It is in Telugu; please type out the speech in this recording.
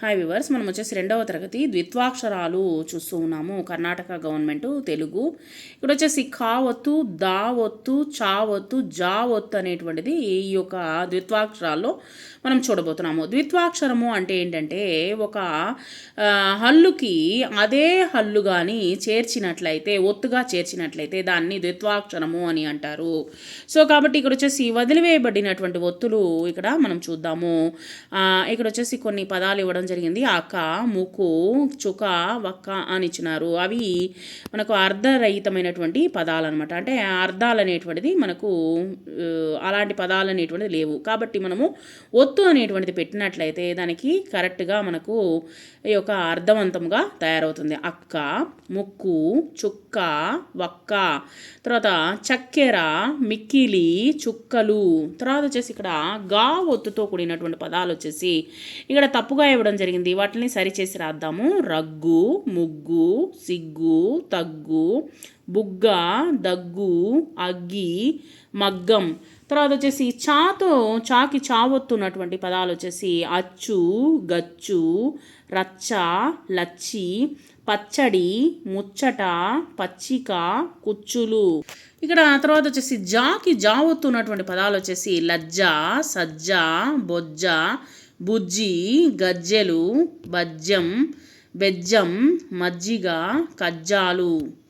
హాయ్ వివర్స్ మనం వచ్చేసి రెండవ తరగతి ద్విత్వాక్షరాలు చూస్తూ ఉన్నాము. కర్ణాటక గవర్నమెంట్ తెలుగు. ఇక్కడ వచ్చేసి కావత్తు దావత్తు చావత్తు జావత్తు అనేటువంటిది ఈ యొక్క ద్విత్వాక్షరాల్లో మనం చూడబోతున్నాము. ద్విత్వాక్షరము అంటే ఏంటంటే ఒక హల్లుకి అదే హల్లు కానీ చేర్చినట్లయితే ఒత్తుగా చేర్చినట్లయితే దాన్ని ద్విత్వాక్షరము అని అంటారు. సో కాబట్టి ఇక్కడ వచ్చేసి వదిలివేయబడినటువంటి ఒత్తులు ఇక్కడ మనం చూద్దాము. ఇక్కడ వచ్చేసి కొన్ని పదాలు ఇవ్వడం జరిగింది. అక ముకు చుక వక్క అని ఇచ్చినారు. అవి మనకు అర్ధరహితమైనటువంటి పదాలు అనమాట అంటే అర్థాలు అనేటువంటిది మనకు అలాంటి పదాలు అనేటువంటిది లేవు. కాబట్టి మనము ఒత్తు అనేటువంటిది పెట్టినట్లయితే దానికి కరెక్ట్గా మనకు ఈ యొక్క అర్థవంతంగా తయారవుతుంది. అక్క ముక్కు చుక్క వక్క తర్వాత చక్కెర మిక్కిలి చుక్కలు తర్వాత వచ్చేసి ఇక్కడ గా ఒత్తుతో కూడినటువంటి పదాలు వచ్చేసి ఇక్కడ తప్పుగా ఇవ్వడం జరిగింది. వాటిని సరిచేసి రాద్దాము. రగ్గు ముగ్గు సిగ్గు తగ్గు బుగ్గ దగ్గు అగ్గి మగ్గం. తర్వాత వచ్చేసి చాతో చాకి చావొత్తున్నటువంటి పదాలు వచ్చేసి అచ్చు గచ్చు రచ్చ లచ్చి పచ్చడి ముచ్చట పచ్చిక కుచ్చులు. ఇక్కడ తర్వాత వచ్చేసి జాకి జావొత్తున్నటువంటి పదాలు వచ్చేసి లజ్జ సజ్జ బొజ్జ బుజ్జి గజ్జెలు బజ్జం బెజ్జం మజ్జిగ కజ్జాలు.